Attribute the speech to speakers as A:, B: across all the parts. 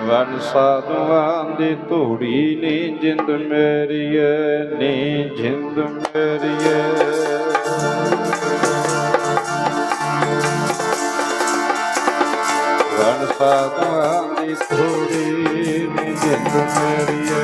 A: One ਸਾਧੂਆਂ ਦੀ ਧੂੜੀ ਨੀ ਜਿੰਦ ਮੇਰੀਏ, ਨੀ ਜਿੰਦ ਮੇਰੀਏ। ਵਨ ਸਾਧੂਆਂ ਦੀ ਧੂੜੀ ਨੀ ਜਿੰਦ ਮੇਰੀਏ,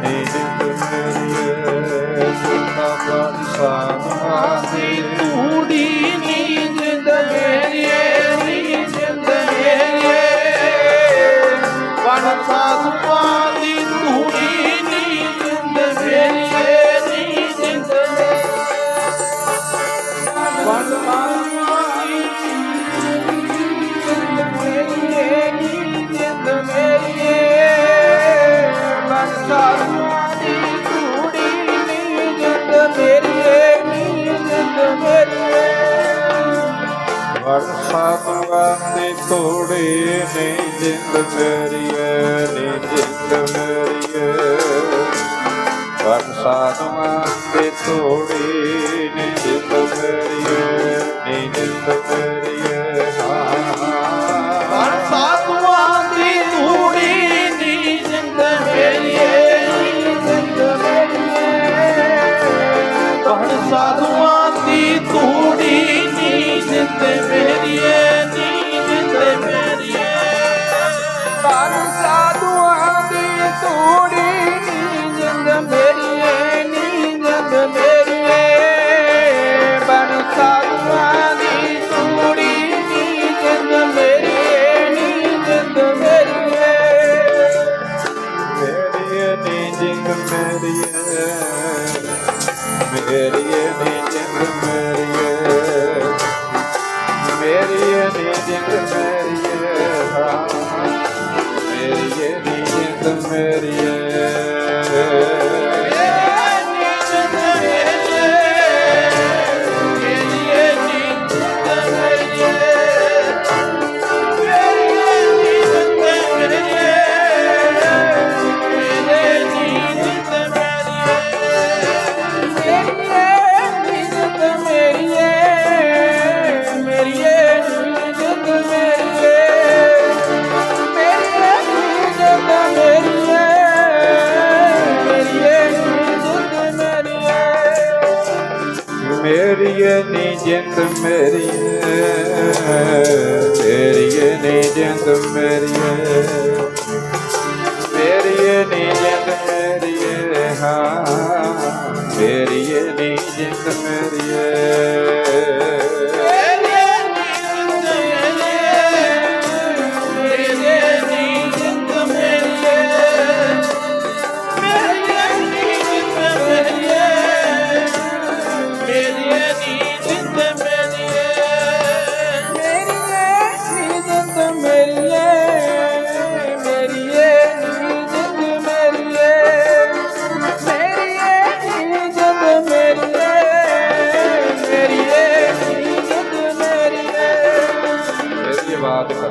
A: ਨੀ ਜਿੰਦ ਮੇਰੀਏ। ਸੁਣਾ ਵਨ ਸਾਧੂਆਂ ਦੀ
B: ਧੂੜੀ ਦੀ ਧੂੜੀ ਨੀ ਜਿੰਦ ਮੇਰੀਏ, ਨੀ ਜਿੰਦ ਮੇਰੀਏ।
A: ਵਨ ਸਾਧੂਆਂ ਦੀ ਧੂੜੀ ਨੀ ਜਿੰਦ ਮੇਰੀਏ, ਨੀ ਜਿੰਦ ਮੇਰੀਏ। ਮੇਰੀਏ ਨੀ ਜਿੰਦ ਮੇਰੀਏ
B: ਮੇਰੀਏ ਜਿੰਦ ਮੇਰੀਏ ਮੇਰੀਏ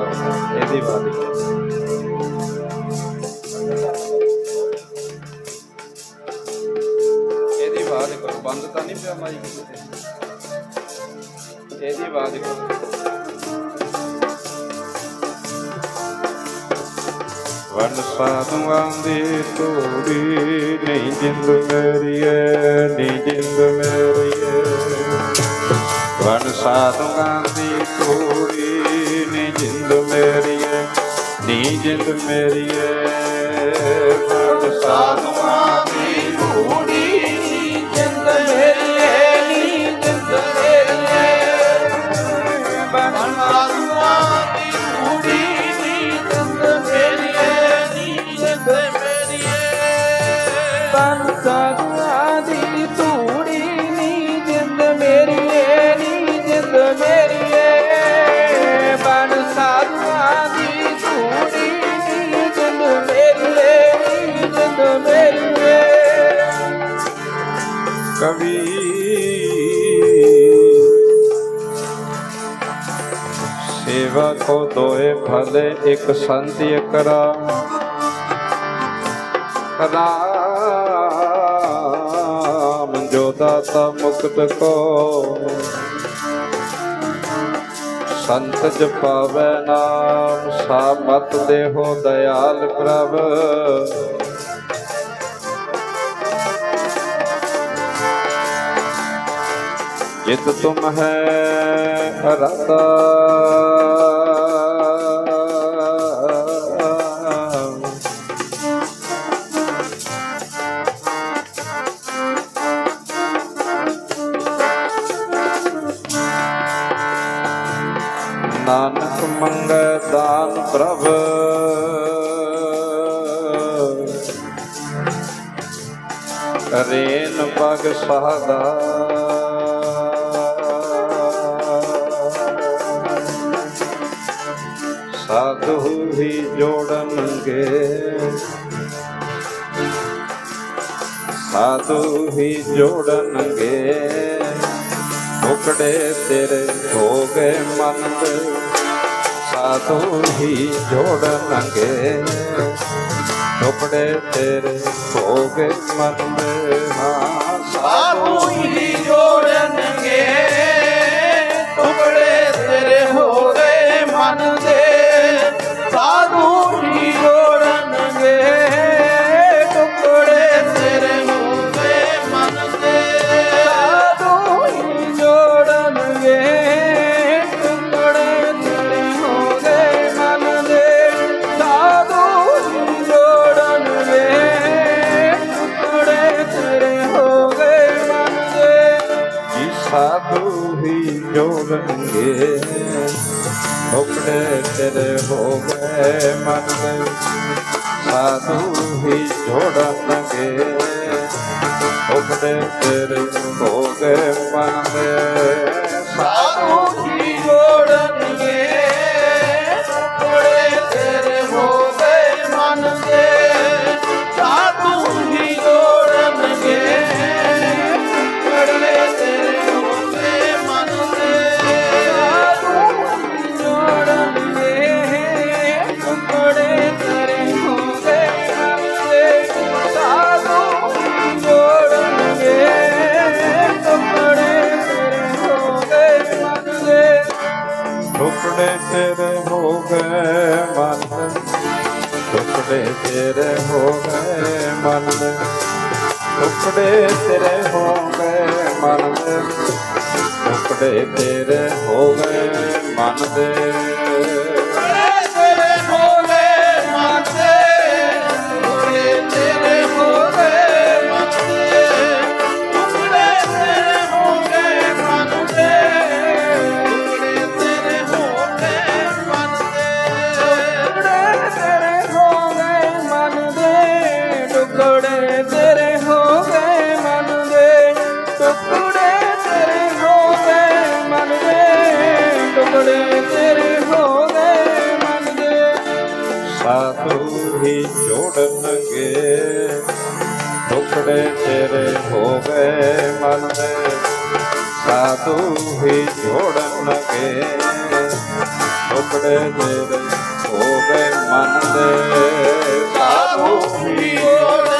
A: ਇਹਦੀ ਕਰੋ ਇਹਦੀ ਬਾਤ ਕਰੋ ਬੰਦ ਤਾਂ ਨਹੀਂ ਪਿਆ ਮਾਈਕ ਕਿਤੇ। ਇਹਦੀ ਬਾਤ ਕਰੋ। ਵਨ ਸਾਧੂਆਂ ਦੀ ਤੋੜੀ ਨਹੀਂ ਜਿੰਦ ਮੇਰੀਏ ਨਹੀਂ ਜਿੰਦ ਮੇਰੀਏ। ਵਨ ਸਾਧੂਆਂ ਦੀ ਤੋੜੀ ਨਹੀਂ ਜਿੰਦ ਮੇਰੀਏ ਨਹੀਂ ਮੇਰੀਏ ਵਨ ਸਾਧੂਆਂ ਦੀ
B: ਸਾਧੂਆਂ
A: ਕਵੀ। ਸੇਵਾ ਕੋ ਦੋਏ ਭਲੇ, ਇੱਕ ਸੰਤ ਕਰਾ ਰਾਮ। ਜੋ ਦਾਤਾ ਮੁਕਤ ਕੋ। ਸੰਤ ਜਪਾਵੇ ਨਾਮ, ਸਾ ਮਤ ਦੇਹੋ ਦਇਆਲ ਪ੍ਰਭ। ਜਿਤ ਤੁਮ ਹੈ ਅਰਤਾ। ਨਾਨਕ ਪ੍ਰਭ। ਰੇਨ ਪਗ ਸਹਦਾ ਸਾਧੂ ਵੀ ਜੋੜਨਗੇ ਸਾਧੂ ਹੀ ਜੋੜਨਗੇ ਮੁਕੜੇ ਤੇਰੇ ਹੋਗੇ ਮਨ ਦੇ ਸਾਧੂ ਹੀ ਜੋੜਨਗੇ ਟੁਕੜੇ ਤੇਰੇ ਹੋਗੇ ਮਨ ਦੇ ਹਾਂ,
B: ਸਾਧੂ ਹੀ ਜੋੜਨਗੇ
A: ਜੋ ਰੰਗੇ ਭੁਖੜੇ ਤੇਰੇ ਹੋਵੇ ਮਨ ਸਾਧੂ ਹੀ ਜੋੜਨਗੇ ਭੁਖੜੇ ਤੇਰੇ ਹੋਵੇ ਮਨ
B: ਸਾਧੂ ਕੱਪੜੇ ਤੇਰੇ ਹੋ ਗਏ ਮਨ। ਕੱਪੜੇ ਤੇਰੇ ਹੋ ਗਏ ਮਨ। ਕੱਪੜੇ ਤੇਰੇ ਹੋ ਗਏ ਮਨ ਦੇ। ਤੇਰੇ ਹੋਵੇ ਮਨ ਦੇ,
A: ਸਾਧੂ ਹੀ ਜੋੜਨਗੇ ਟੁਕੜੇ ਤੇਰੇ ਹੋਵੇ ਮਨ ਦੇ, ਸਾਧੂ ਹੀ ਜੋੜਨਗੇ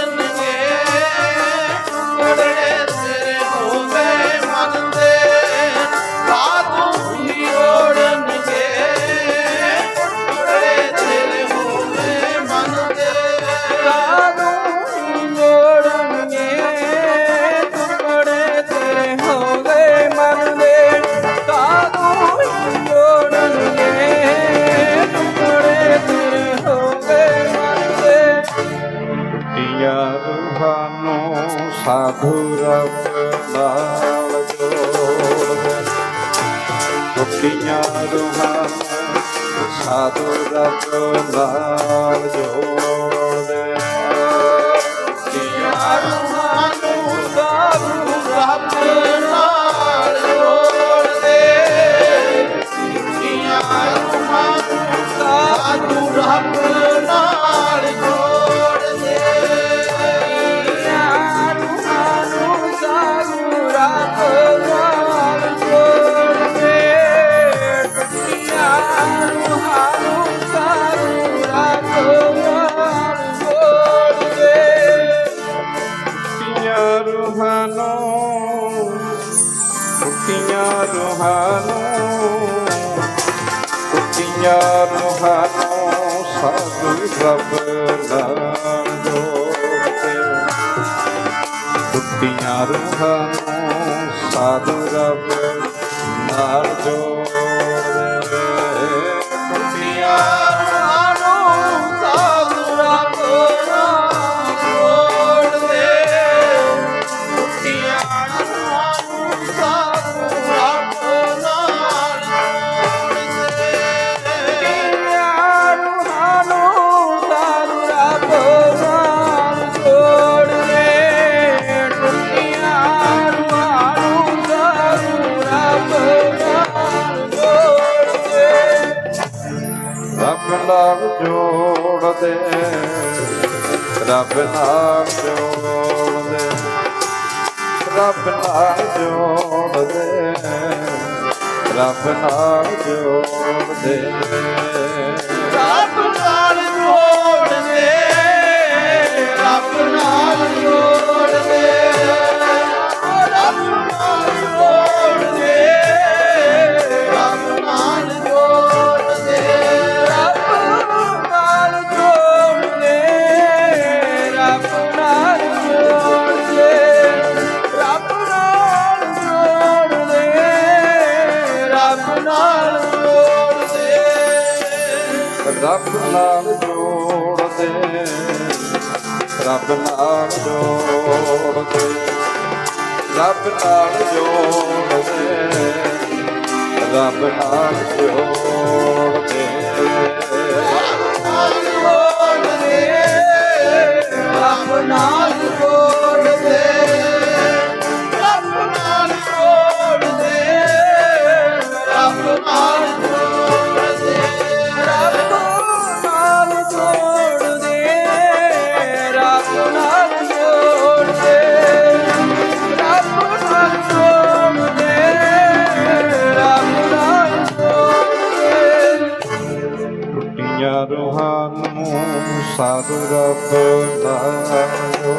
B: দক্ষিণারোহা সাধুরা প্রহ্লাদ দক্ষিণারোহা সাধুরা প্রহ্লাদ ਸਭ ਧਰਮ ਦੋਤੇ
A: ਦੁੱਖੀਆਂ ਰੂਹਾਂ ਸਾਧੂ ਰੱਬ ਨਾਲ ਜੋ ਰੱਬ ਨਾਲ ਜੋੜਦੇ
B: ਰੱਬ ਨਾਲ ਜੋੜਦੇ ਰੱਬ ਨਾਲ ਜੋੜਦੇ। ਰੱਬ ਨਾਲ ਜੋੜ ਦੇ ਰੱਬ ਨਾਲ ਜੋੜ ਦੇ ਰੱਬ ਨਾਲ ਜੋੜ ਦੇ ਰੱਬ ਨਾਲ ਜੋੜ ਦੇ ਰੱਬ ਨਾਲ
A: sadurapanayo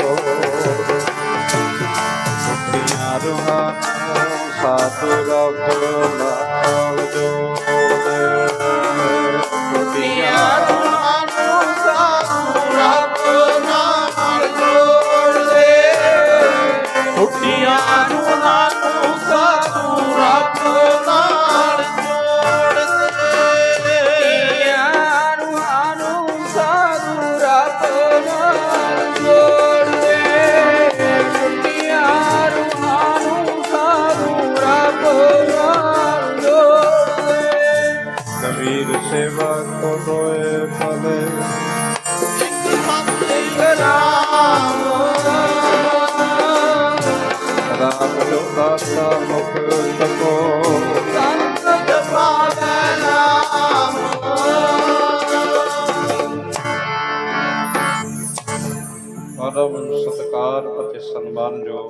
B: sadurapanayo ਸੇਵਾ ਕੋਏ ਭਲੇ ਰਾਮ ਰਾਮ ਲੋਕਾ ਸਾ ਮੁਖ ਤਕੋ ਸੰਤ ਜਪਾਵੇ ਨਾਮ ਪਰਮ ਸਤਕਾਰ ਅਤੇ ਸਨਮਾਨ ਜੋ